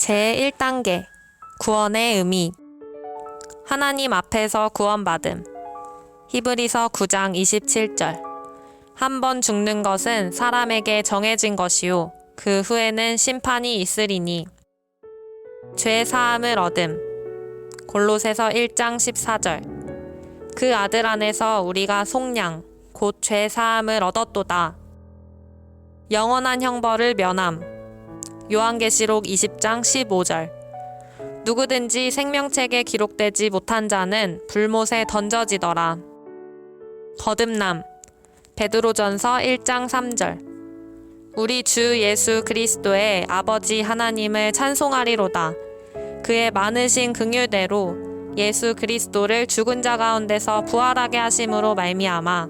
제1단계 구원의 의미. 하나님 앞에서 구원받음. 히브리서 9장 27절. 한 번 죽는 것은 사람에게 정해진 것이요. 그 후에는 심판이 있으리니. 죄 사함을 얻음. 골로새서 1장 14절. 그 아들 안에서 우리가 속량 곧 죄 사함을 얻었도다. 영원한 형벌을 면함 요한계시록 20장 15절 누구든지 생명책에 기록되지 못한 자는 불못에 던져지더라. 거듭남 베드로전서 1장 3절 우리 주 예수 그리스도의 아버지 하나님을 찬송하리로다. 그의 많으신 긍휼대로 예수 그리스도를 죽은 자 가운데서 부활하게 하심으로 말미암아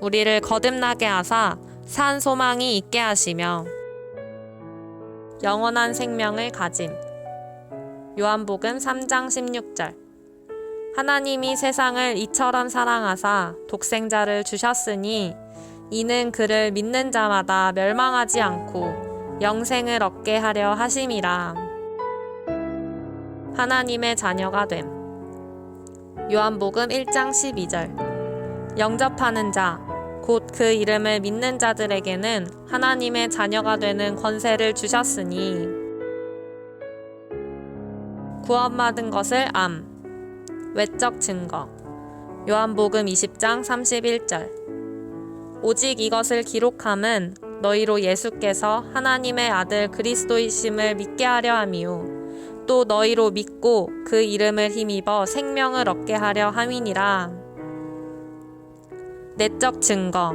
우리를 거듭나게 하사 산 소망이 있게 하시며 영원한 생명을 가짐. 요한복음 3장 16절. 하나님이 세상을 이처럼 사랑하사 독생자를 주셨으니 이는 그를 믿는 자마다 멸망하지 않고 영생을 얻게 하려 하심이라. 하나님의 자녀가 됨. 요한복음 1장 12절. 영접하는 자, 곧 그 이름을 믿는 자들에게는 하나님의 자녀가 되는 권세를 주셨으니. 구원받은 것을 암. 외적 증거. 요한복음 20장 31절. 오직 이것을 기록함은 너희로 예수께서 하나님의 아들 그리스도이심을 믿게 하려 함이요. 또 너희로 믿고 그 이름을 힘입어 생명을 얻게 하려 함이니라 내적 증거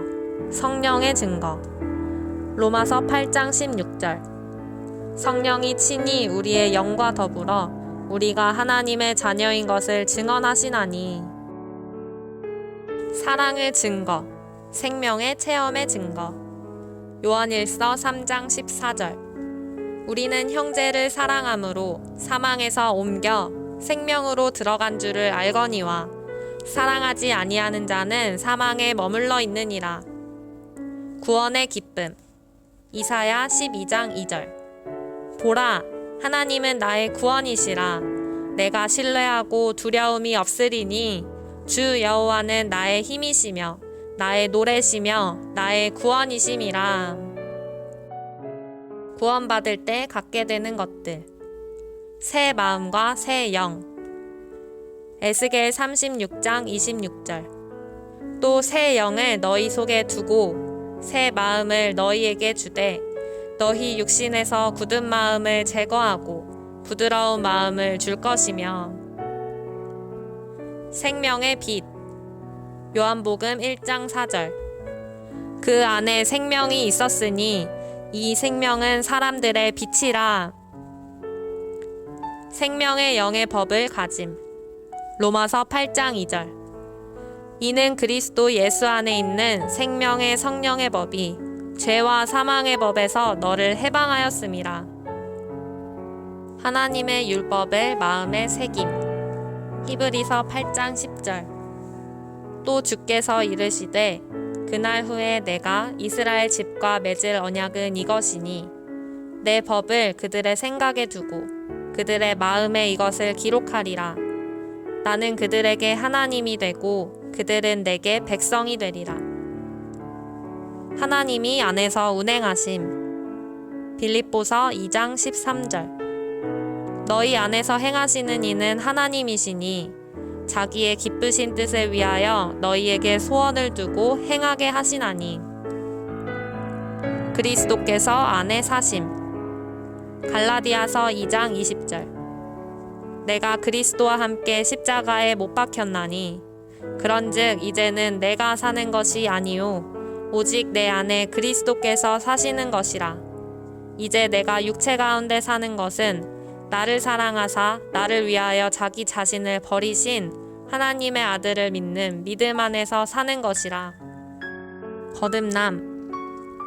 성령의 증거. 로마서 8장 16절. 성령이 친히 우리의 영과 더불어 우리가 하나님의 자녀인 것을 증언하시나니. 사랑의 증거 생명의 체험의 증거. 요한일서 3장 14절. 우리는 형제를 사랑함으로 사망에서 옮겨 생명으로 들어간 줄을 알거니와 사랑하지 아니하는 자는 사망에 머물러 있느니라. 구원의 기쁨. 이사야 12장 2절. 보라 하나님은 나의 구원이시라. 내가 신뢰하고 두려움이 없으리니 주 여호와는 나의 힘이시며 나의 노래시며 나의 구원이심이라. 구원받을 때 갖게 되는 것들. 새 마음과 새 영 에스겔 36장 26절. 또 새 영을 너희 속에 두고 새 마음을 너희에게 주되 너희 육신에서 굳은 마음을 제거하고 부드러운 마음을 줄 것이며. 생명의 빛. 요한복음 1장 4절. 그 안에 생명이 있었으니 이 생명은 사람들의 빛이라. 생명의 영의 법을 가짐 로마서 8장 2절 이는 그리스도 예수 안에 있는 생명의 성령의 법이 죄와 사망의 법에서 너를 해방하였음이라. 하나님의 율법을 마음에 새김. 히브리서 8장 10절. 또 주께서 이르시되 그날 후에 내가 이스라엘 집과 맺을 언약은 이것이니 내 법을 그들의 생각에 두고 그들의 마음에 이것을 기록하리라. 나는 그들에게 하나님이 되고 그들은 내게 백성이 되리라. 하나님이 안에서 운행하심. 빌립보서 2장 13절. 너희 안에서 행하시는 이는 하나님이시니 자기의 기쁘신 뜻을 위하여 너희에게 소원을 두고 행하게 하시나니. 그리스도께서 안에 사심. 갈라디아서 2장 20절. 내가 그리스도와 함께 십자가에 못 박혔나니 그런즉 이제는 내가 사는 것이 아니요 오직 내 안에 그리스도께서 사시는 것이라. 이제 내가 육체 가운데 사는 것은 나를 사랑하사 나를 위하여 자기 자신을 버리신 하나님의 아들을 믿는 믿음 안에서 사는 것이라. 거듭남.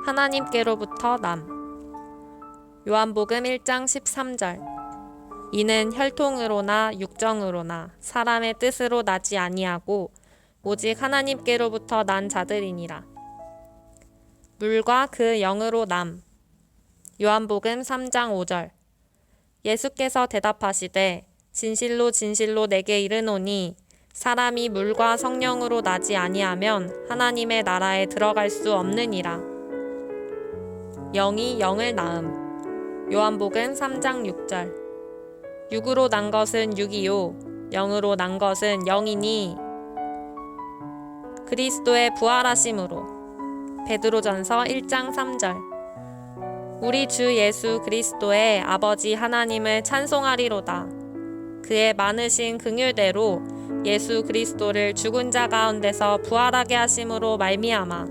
하나님께로부터 남. 요한복음 1장 13절. 이는 혈통으로나 육정으로나 사람의 뜻으로 나지 아니하고 오직 하나님께로부터 난 자들이니라. 물과 그 영으로 남. 요한복음 3장 5절. 예수께서 대답하시되 진실로 진실로 내게 이르노니 사람이 물과 성령으로 나지 아니하면 하나님의 나라에 들어갈 수 없느니라. 영이 영을 낳음. 요한복음 3장 6절. 육으로 난 것은 육이요 영으로 난 것은 영이니. 그리스도의 부활하심으로. 베드로전서 1장 3절. 우리 주 예수 그리스도의 아버지 하나님을 찬송하리로다. 그의 많으신 긍휼대로 예수 그리스도를 죽은 자 가운데서 부활하게 하심으로 말미암아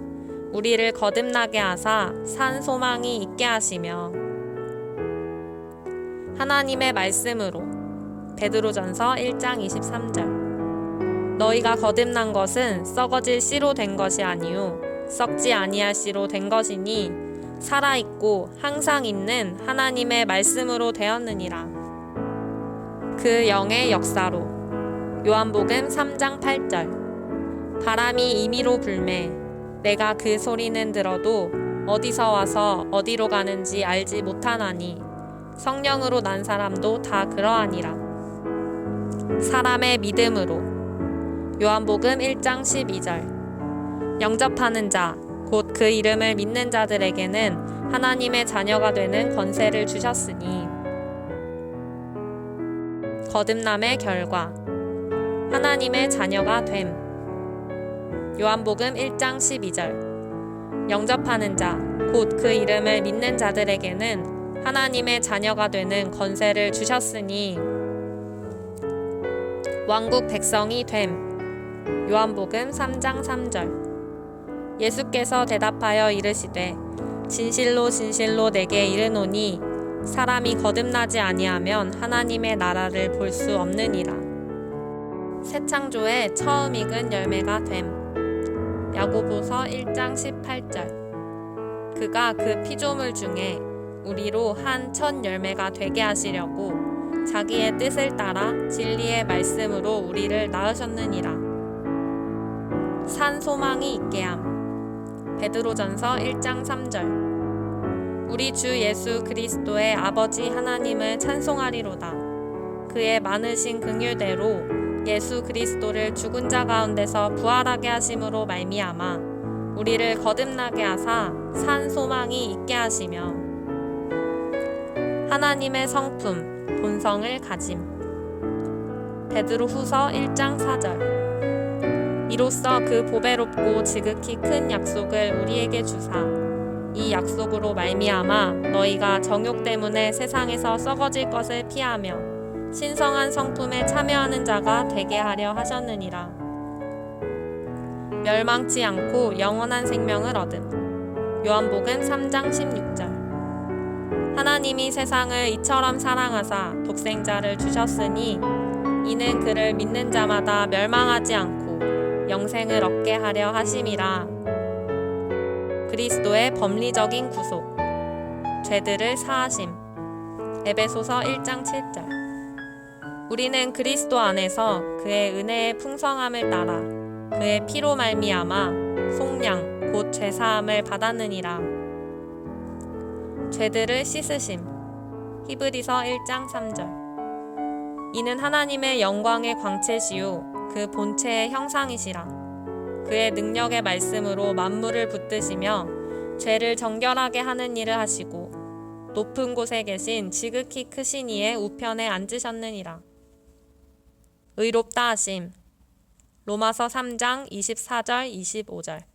우리를 거듭나게 하사 산 소망이 있게 하시며 하나님의 말씀으로. 베드로전서 1장 23절. 너희가 거듭난 것은 썩어질 씨로 된 것이 아니요 썩지 아니할 씨로 된 것이니 살아 있고 항상 있는 하나님의 말씀으로 되었느니라. 그 영의 역사로. 요한복음 3장 8절. 바람이 임의로 불매 내가 그 소리는 들어도 어디서 와서 어디로 가는지 알지 못하나니 성령으로 난 사람도 다 그러하니라. 사람의 믿음으로. 요한복음 1장 12절. 영접하는 자 곧 그 이름을 믿는 자들에게는 하나님의 자녀가 되는 권세를 주셨으니. 거듭남의 결과. 하나님의 자녀가 됨. 요한복음 1장 12절. 영접하는 자, 곧 그 이름을 믿는 자들에게는 하나님의 자녀가 되는 권세를 주셨으니 왕국 백성이 됨. 요한복음 3장 3절. 예수께서 대답하여 이르시되 진실로 진실로 내게 이르노니 사람이 거듭나지 아니하면 하나님의 나라를 볼 수 없느니라. 새 창조의 처음 익은 열매가 됨. 야고보서 1장 18절. 그가 그 피조물 중에 우리로 한 첫 열매가 되게 하시려고 자기의 뜻을 따라 진리의 말씀으로 우리를 낳으셨느니라. 산 소망이 있게 함. 베드로전서 1장 3절. 우리 주 예수 그리스도의 아버지 하나님을 찬송하리로다. 그의 많으신 긍휼대로 예수 그리스도를 죽은 자 가운데서 부활하게 하심으로 말미암아 우리를 거듭나게 하사 산 소망이 있게 하시며 하나님의 성품 본성을 가짐. 베드로 후서 1장 4절. 이로써 그 보배롭고 지극히 큰 약속을 우리에게 주사 이 약속으로 말미암아 너희가 정욕 때문에 세상에서 썩어질 것을 피하며 신성한 성품에 참여하는 자가 되게 하려 하셨느니라. 멸망치 않고 영원한 생명을 얻음. 요한복음 3장 16절. 하나님이 세상을 이처럼 사랑하사 독생자를 주셨으니 이는 그를 믿는 자마다 멸망하지 않고 영생을 얻게 하려 하심이라. 그리스도의 법리적인 구속, 죄들을 사하심. 에베소서 1장 7절. 우리는 그리스도 안에서 그의 은혜의 풍성함을 따라 그의 피로 말미암아 속량 곧 죄사함을 받았느니라. 죄들을 씻으심. 히브리서 1장 3절. 이는 하나님의 영광의 광채시요 그 본체의 형상이시라. 그의 능력의 말씀으로 만물을 붙드시며 죄를 정결하게 하는 일을 하시고 높은 곳에 계신 지극히 크신 이의 우편에 앉으셨느니라. 의롭다 하심. 로마서 3장 24절 25절.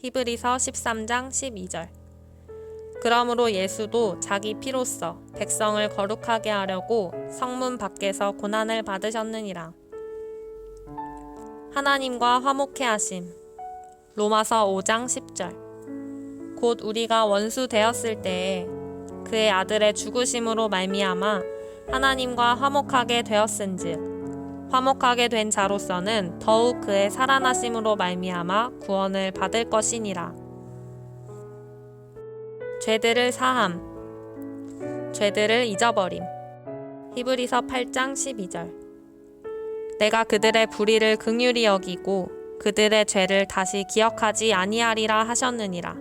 히브리서 13장 12절. 그러므로 예수도 자기 피로써 백성을 거룩하게 하려고 성문 밖에서 고난을 받으셨느니라. 하나님과 화목해 하심. 로마서 5장 10절. 곧 우리가 원수 되었을 때에 그의 아들의 죽으심으로 말미암아 하나님과 화목하게 되었은즉 화목하게 된 자로서는 더욱 그의 살아나심으로 말미암아 구원을 받을 것이니라. 죄들을 사함 죄들을 잊어버림. 히브리서 8장 12절. 내가 그들의 불의를 긍휼히 여기고 그들의 죄를 다시 기억하지 아니하리라 하셨느니라.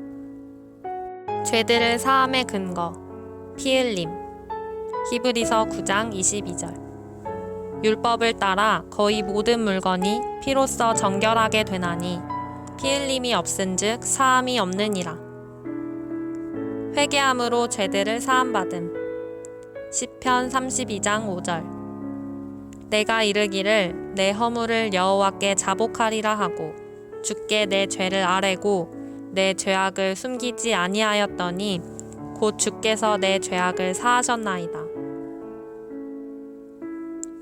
죄들을 사함의 근거 피 흘림. 히브리서 9장 22절 율법을 따라 거의 모든 물건이 피로써 정결하게 되나니 피 흘림이 없은즉 사함이 없느니라 회개함으로 죄들을 사함받음. 시편 32장 5절. 내가 이르기를 내 허물을 여호와께 자복하리라 하고 주께 내 죄를 아뢰고 내 죄악을 숨기지 아니하였더니 곧 주께서 내 죄악을 사하셨나이다.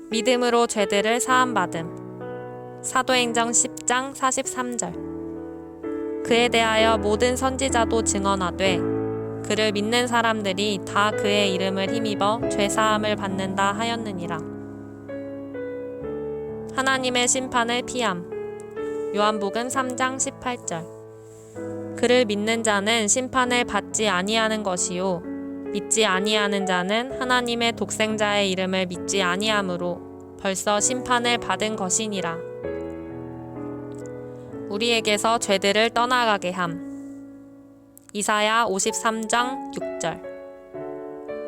믿음으로 죄들을 사함받음. 사도행전 10장 43절. 그에 대하여 모든 선지자도 증언하되 그를 믿는 사람들이 다 그의 이름을 힘입어 죄 사함을 받는다 하였느니라. 하나님의 심판을 피함. 요한복음 3장 18절. 그를 믿는 자는 심판을 받지 아니하는 것이요 믿지 아니하는 자는 하나님의 독생자의 이름을 믿지 아니하므로 벌써 심판을 받은 것이니라. 우리에게서 죄들을 떠나가게 함. 이사야 53장 6절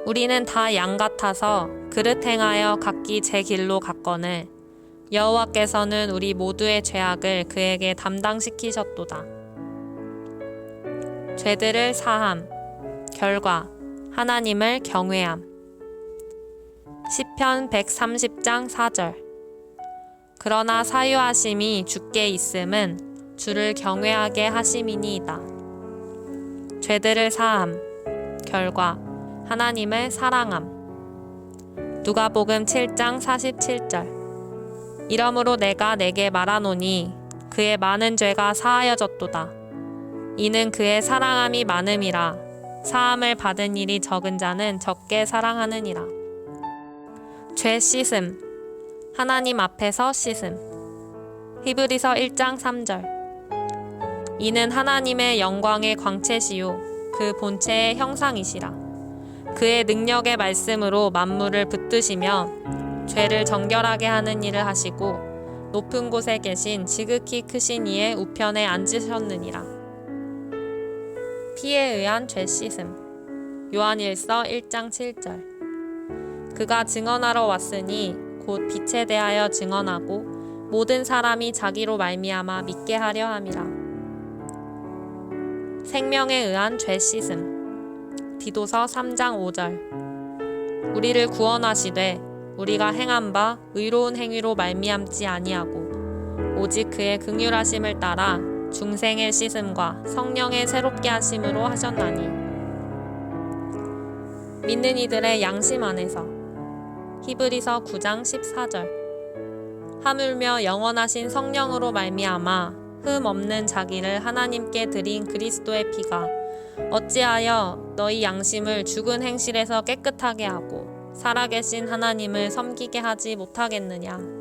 우리는 다 양 같아서 그릇 행하여 각기 제 길로 갔거늘 여호와께서는 우리 모두의 죄악을 그에게 담당시키셨도다. 죄들을 사함 결과 하나님을 경외함 시편 130장 4절 그러나 사유하심이 주께 있음은 주를 경외하게 하심이니이다. 죄들을 사함. 결과 하나님을 사랑함. 누가복음 7장 47절. 이러므로 내가 내게 말하노니 그의 많은 죄가 사하여졌도다. 이는 그의 사랑함이 많음이라 사함을 받은 일이 적은 자는 적게 사랑하느니라. 죄 씻음. 하나님 앞에서 씻음. 히브리서 1장 3절. 이는 하나님의 영광의 광채시요 그 본체의 형상이시라. 그의 능력의 말씀으로 만물을 붙드시며 죄를 정결하게 하는 일을 하시고 높은 곳에 계신 지극히 크신 이의 우편에 앉으셨느니라. 피에 의한 죄 씻음. 요한일서 1장 7절. 그가 증언하러 왔으니 곧 빛에 대하여 증언하고 모든 사람이 자기로 말미암아 믿게 하려 함이라. 생명에 의한 죄 씻음. 디도서 3장 5절. 우리를 구원하시되 우리가 행한 바 의로운 행위로 말미암지 아니하고 오직 그의 긍휼하심을 따라 중생의 씻음과 성령의 새롭게 하심으로 하셨나니 믿는 이들의 양심 안에서 히브리서 9장 14절 하물며 영원하신 성령으로 말미암아 흠 없는 자기를 하나님께 드린 그리스도의 피가 어찌하여 너희 양심을 죽은 행실에서 깨끗하게 하고 살아계신 하나님을 섬기게 하지 못하겠느냐.